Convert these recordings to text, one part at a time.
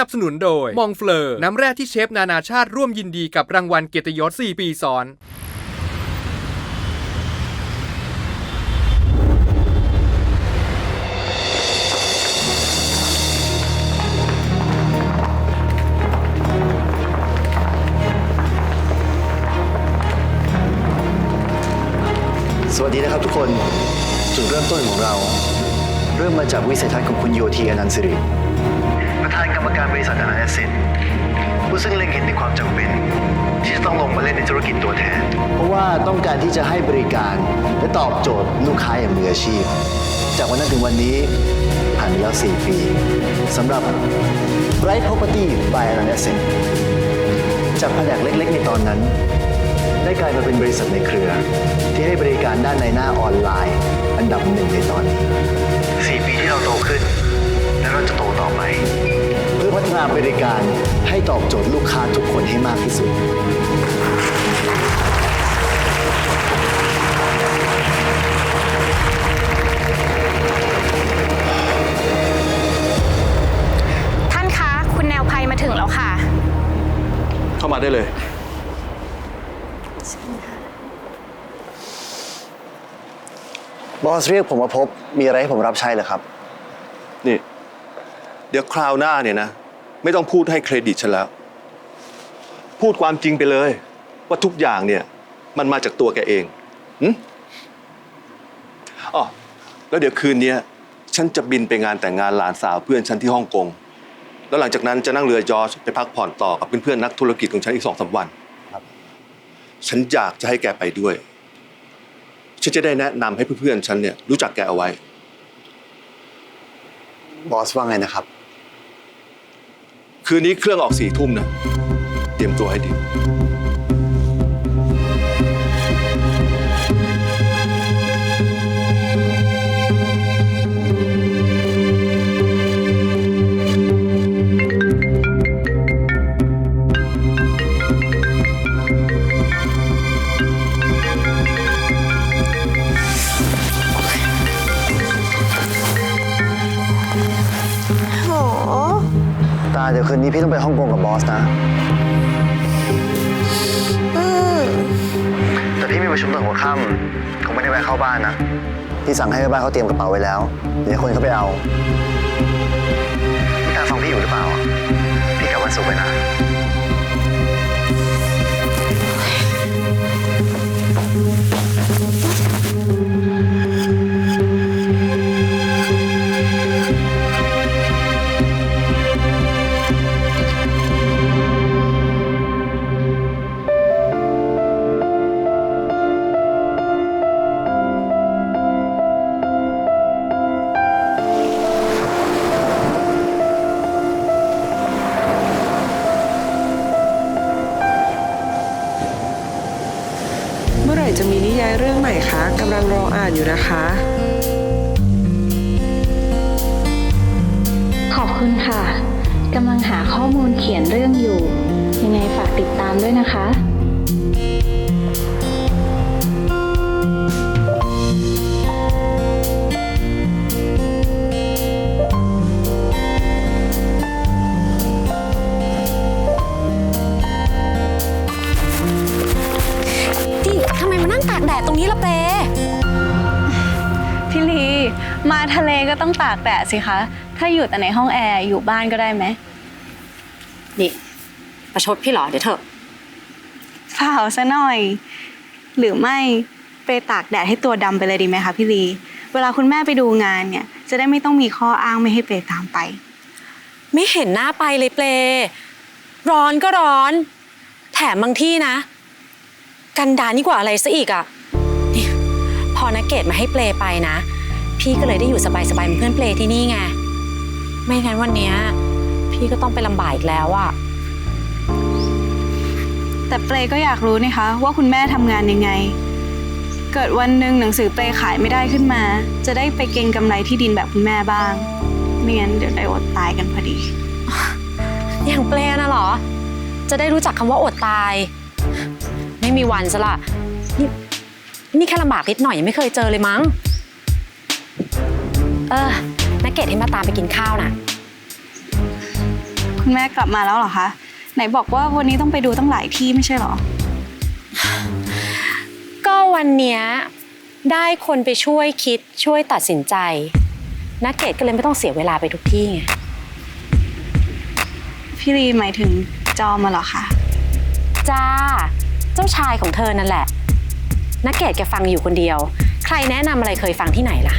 นับสนุนโดย มองเฟลอร์น้ำแร่ที่เชฟนานาชาติร่วมยินดีกับรางวัลเกียรติยศ 4 ปีซ้อนสวัสดีนะครับทุกคนจุดเริ่มต้นของเรา เริ่มมาจากวิสัยทัศน์ของคุณโยธีอนันต์สิริ ประธานกรรมการบริษัทอนันต์เซนผู้ซึ่งเล็งเห็นถึงความจำเป็น ที่จะต้องลงมาเล่นในธุรกิจตัวแทน เพราะว่าต้องการที่จะให้บริการ และตอบโจทย์ลูกค้าอย่างมืออาชีพ จากวันนั้นถึงวันนี้ผ่านไปแล้ว 4 ปีสำหรับ Bright Property by อนันต์เซนจากแผนกเล็กๆ ในตอนนั้น ได้กลายมาเป็นบริษัทในเครือ ที่ให้บริการด้านในหน้าออนไลน์ อันดับหนึ่งในตอนนี้ 4 ปีที่เราโตขึ้น และเราจะโตต่อไป เพื่อพัฒนาบริการให้ตอบโจทย์ลูกค้าทุกคนให้มากที่สุด ท่านคะ คุณแนวภัยมาถึงแล้วค่ะ เข้ามาได้เลย บอสเรียกผมมาพบมีอะไรให้ผมรับใช้เหรอครับ นี่ เดี๋ยวคราวหน้าเนี่ยนะ ไม่ต้องพูดให้เครดิตฉันแล้ว พูดความจริงไปเลย ว่าทุกอย่างเนี่ยมันมาจากตัวแกเองหึอ๋อแล้วเดี๋ยวคืนเนี้ยฉันจะบินไปงานแต่งงานหลานสาวเพื่อนฉันที่ฮ่องกง แล้วหลังจากนั้นจะนั่งเรือยอชต์ไปพักผ่อนต่อกับเพื่อนๆนักธุรกิจของฉันอีกสองสามวัน ครับ ฉันอยากจะให้แกไปด้วย ฉันจะได้แนะนำให้เพื่อนๆฉันเนี่ยรู้จักแกเอาไว้ บอสว่าไงนะครับ คืนนี้เครื่องออกสี่ทุ่มนะ เตรียมตัวให้ดีาเดี๋ยวคืนนี้พี่ต้องไปฮ่องกงกับบอสนะอืมแต่พี่มีประชุมตอนหัวค่ำคงไม่ได้แวะเข้าบ้านนะ พี่สั่งให้แม่บ้านเขาเตรียมกระเป๋าไว้แล้ว เดี๋ยวคนเขาไปเอาพี่ตาฟังพี่อยู่หรือเปล่า พี่กลับวันศุกร์ไปนะ ขอบคุณค่ะกำลังหาข้อมูลเขียนเรื่องอยู่ ยังไงฝากติดตามด้วยนะคะดิทำไมมานั่งตากแดดตรงนี้ละเป มาทะเลก็ต้องตากแดดสิคะ ถ้าอยู่แต่ในห้องแอร์อยู่บ้านก็ได้ไหม นี่ ประชดพี่เหรอเดี๋ยวเถอะเปล่าซะหน่อย หรือไม่ไปตากแดดให้ตัวดำไปเลยดีไหมคะพี่ลี เวลาคุณแม่ไปดูงานเนี่ย จะได้ไม่ต้องมีข้ออ้างไม่ให้ไปตามไป ไม่เห็นหน้าไปเลยเปลร้อนก็ร้อน แถมบางที่นะ กันดารนี่กว่าอะไรซะอีกอะ่ะนี่พอนักเกตมาให้เปลไปนะ พี่ก็เลยได้อยู่สบายๆเป็นเพื่อนเปลที่นี่ไง ไม่งั้นวันเนี้ยพี่ก็ต้องไปลำบากอีกแล้วอะ่ะแต่เปลก็อยากรู้นี่คะว่าคุณแม่ทำงานยังไง เกิดวันหนึ่งหนังสือเปลขายไม่ได้ขึ้นมา จะได้ไปเก็งกำไรที่ดินแบบคุณแม่บ้าง ไม่งั้นเดี๋ยวได้อดตายกันพอดี อย่างเปลนะเหรอ จะได้รู้จักคำว่าอดตาย ไม่มีวันซะละนี่นี่แค่ลำบากนิดหน่อยยังไม่เคยเจอเลยมั้ง เออนักเกตให้มาตามไปกินข้าวน่ะคุณแม่กลับมาแล้วเหรอคะ ไหนบอกว่าวันนี้ต้องไปดูตั้งหลายที่ไม่ใช่เหรอ ก็วันเนี้ยได้คนไปช่วยคิดช่วยตัดสินใจนักเกดก็เลยไม่ต้องเสียเวลาไปทุกที่ไง พี่ลีหมายถึงจอมมาเหรอคะจ้า เจ้าชายของเธอนั่นแหละนักเกดแกฟังอยู่คนเดียว ใครแนะนำอะไรเคยฟังที่ไหนล่ะ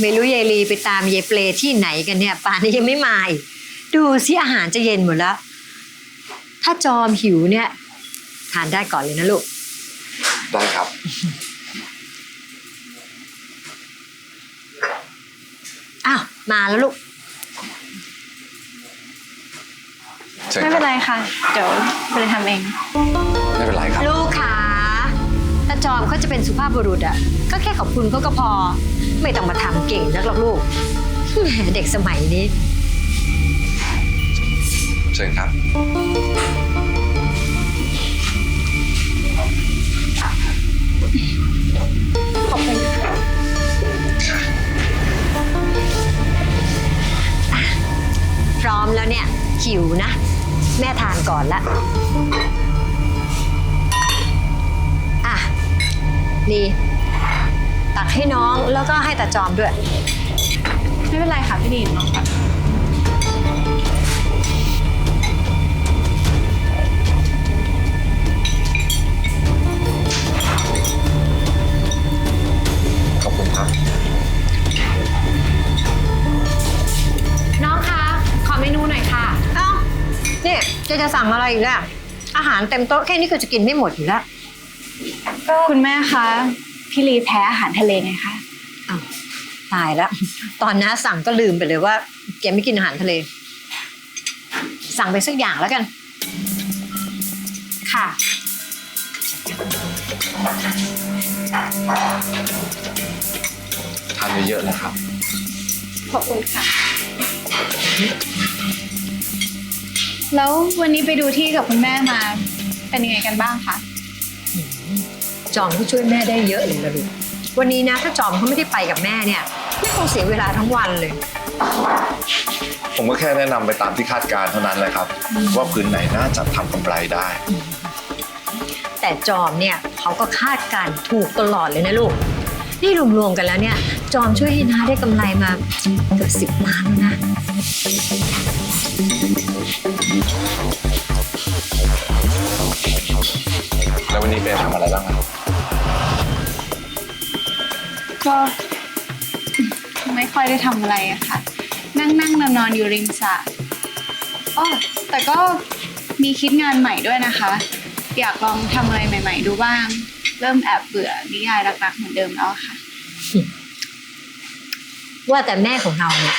ไม่รู้ยายลีไปตามยายเปลที่ไหนกันเนี่ยป่านนี้ยังไม่มาอีกดูสิอาหารจะเย็นหมดแล้ว ถ้าจอมหิวเนี่ย ทานได้ก่อนเลยนะลูก ได้ครับ อ้าว มาแล้วลูกไม่เป็นไรค่ะ เดี๋ยวไปเลยทำเอง ไม่เป็นไรครับ ลูกขาถ้าจอมเขาจะเป็นสุภาพบุรุษอะก็แค่ขอบคุณเขาก็พอ ไม่ต้องมาทำเก่งนักหรอกลูก เด็กสมัยนี้ เชิญครับ จอมด้วย ไม่เป็นไรค่ะพี่ลีน้องก่อนขอบคุณครับ น้องคะขอเมนูหน่อยค่ะ เอ้าเนี่ยจะจะสั่งอะไรอีกแล้วอาหารเต็มโต๊ะแค่นี้ก็จะกินไม่หมดอยู่แล้ว คุณแม่คะ พี่ลีแพ้อาหารทะเลไงคะอ้าว ตายแล้ว ตอนน้าสั่งก็ลืมไปเลยว่าแกไม่กินอาหารทะเล สั่งไปสักอย่างแล้วกัน ค่ะ ทานเยอะๆนะครับ ขอบคุณค่ะ แล้ววันนี้ไปดูที่กับคุณแม่มา เป็นยังไงกันบ้างคะ จอมก็ช่วยแม่ได้เยอะเลยละลูกวันนี้นะถ้าจอมเขาไม่ได้ไปกับแม่เนี่ย ไม่คงเสียเวลาทั้งวันเลย ผมก็แค่แนะนำไปตามที่คาดการณ์เท่านั้นแหละครับ ว่าพื้นไหนน่าจะทำกำไรได้ แต่จอมเนี่ยเขาก็คาดการณ์ถูกตลอดเลยนะลูก นี่รวมๆกันแล้วเนี่ย จอมช่วยให้น้าได้กำไรมาเกือบสิบล้านแล้วนะ แล้ววันนี้เปย์ทำอะไรบ้างครับก็ ไม่ค่อยได้ทำอะไรอะค่ะ นั่งนั่งนอนนอนๆอยู่ริมสระอ๋อแต่ก็มีคิดงานใหม่ด้วยนะคะ อยากลองทำอะไรใหม่ ๆ ดูบ้าง เริ่มแอบเบื่อนิยายรักๆเหมือนเดิมแล้วอะค่ะ ว่าแต่แม่ของเราเนี่ย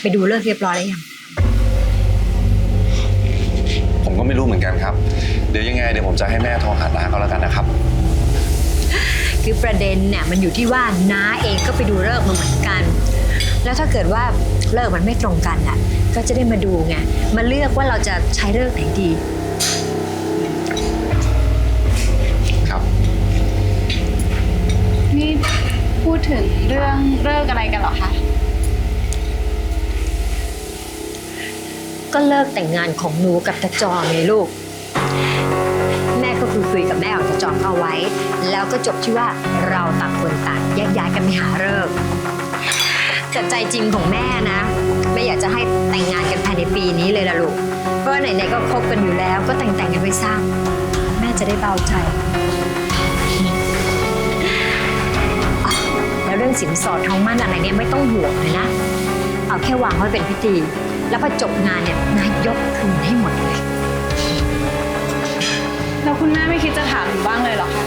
ไปดูเลิกษ์เรียบร้อยแล้วยัง ผมก็ไม่รู้เหมือนกันครับ เดี๋ยวยังไงเดี๋ยวผมจะให้แม่โทรหาน้าเขาแล้วกันนะครับ คือประเด็นเนี่ยมันอยู่ที่ว่าน้าเองก็ไปดูเลิกษ์มาเหมือนกัน แล้วถ้าเกิดว่าเลิกษ์มันไม่ตรงกันอะ ก็จะได้มาดูไง มาเลือกว่าเราจะใช้เลิกษ์ไหนดี ครับ นี่พูดถึงเรื่องเลิกอะไรกันเหรอคะ ก็เลิกแต่งงานของหนูกับตาจอมไงลูก แม่ก็คุยคุยกับแม่ของตาจอมเอาไว้ แล้วก็จบที่ว่าเราต่างคนต่างแยกย้ายกันไปหาเลิกษ์แต่ใจจริงของแม่นะแม่อยากจะให้แต่งงานกันภายในปีนี้เลยล่ะลูก เพราะไหนๆก็คบกันอยู่แล้วก็แต่งแต่งๆกันไปซะแม่จะได้เบาใจอ๋อแล้วเรื่องสินสอดทองมั่นอะไรเนี่ยไม่ต้องห่วงเลยนะ เอาแค่วางไว้เป็นพิธี แล้วพอจบงานเนี่ยนายยกคืนให้หมดเลย แล้วคุณแม่ไม่คิดจะถามหนูบ้างเลยเหรอคะ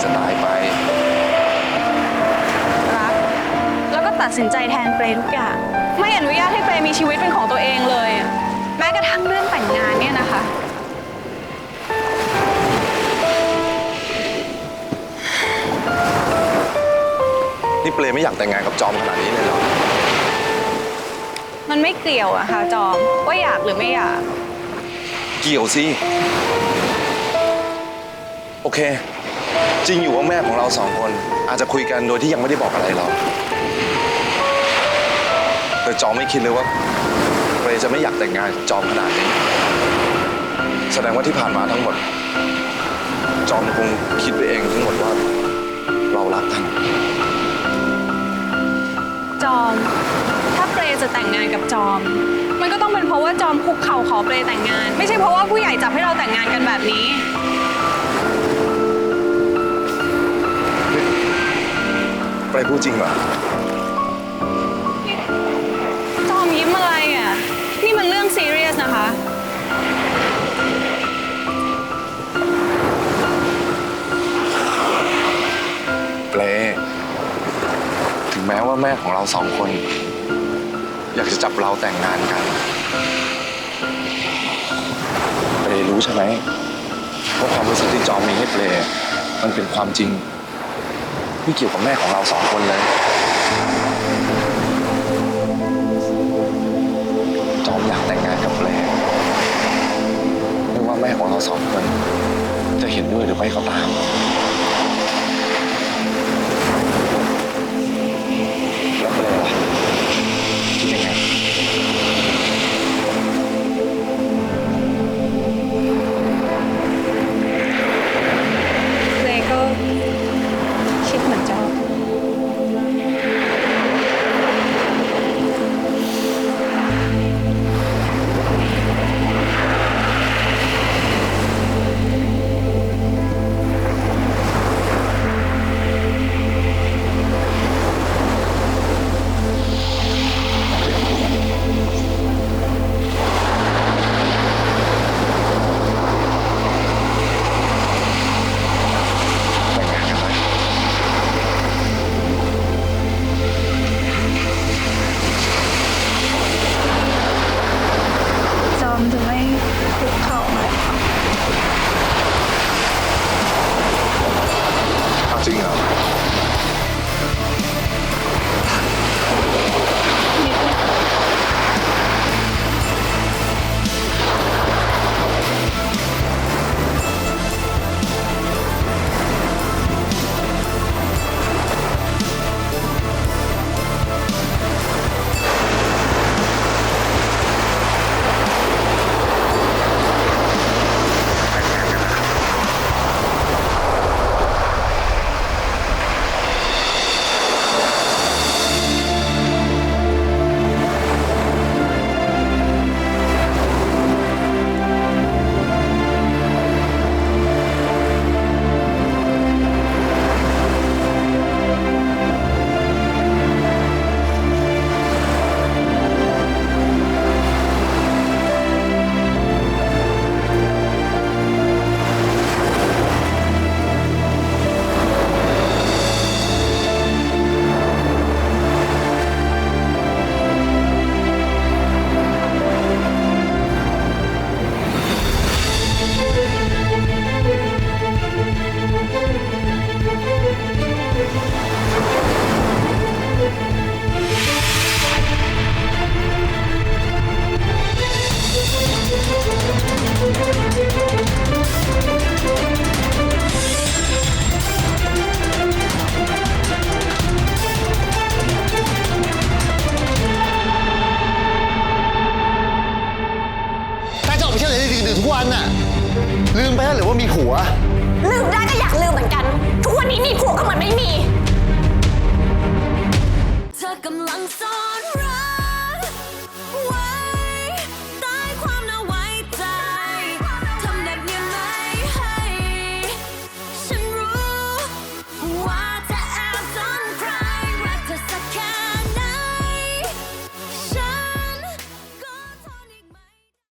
เขารักเลจะตายไป รัก แล้วก็ตัดสินใจแทนเปรทุกอย่าง ไม่อนุญาตให้เปรมีชีวิตเป็นของตัวเองเลยอะแม้กระทั่งเรื่องแต่งงานเนี่ยนะคะ นี่เปลไม่อยากแต่งงานกับจอมขนาดนี้เลยเหรอ มันไม่เกี่ยวอะค่ะจอม ว่าอยากหรือไม่อยาก เกี่ยวสิ โอเค จริงอยู่ว่าแม่ของเราสองคน อาจจะคุยกันโดยที่ยังไม่ได้บอกอะไรเราแต่จอมไม่คิดเลยว่าเปรจะไม่อยากแต่งงานกับจอมขนาดนี้ แสดงว่าที่ผ่านมาทั้งหมด จอมคงคิดไปเองทั้งหมดว่า เรารักกัน จอม ถ้าเปรจะแต่งงานกับจอม มันก็ต้องเป็นเพราะว่าจอมคุกเข่าขอเปรแต่งงาน ไม่ใช่เพราะว่าผู้ใหญ่จับให้เราแต่งงานกันแบบนี้ เปรพูดจริงเหรอ จอมยิ้มอะไรอะ นี่มันเรื่องซีเรียสนะคะ เปลถึงแม้ว่าแม่ของเราสองคน อยากจะจับเราแต่งงานกัน เปลรู้ใช่ไหมว่าความรู้สึกที่จอมมีให้เปลมันเป็นความจริง ไม่เกี่ยวกับแม่ของเราสองคนเลยจอมอยากแต่งงานกับแปลไม่ว่าแม่ของเราสองคน จะเห็นด้วยหรือไม่ก็ตาม เที่ยวไหนดึกๆทุกวันน่ะ ลืมไปแล้วหรือว่ามีผัว ลืมได้ก็อยากลืมเหมือนกัน ทุกวันนี้มีผัวก็เหมือนไม่มี เธอกำลังซ่อนรั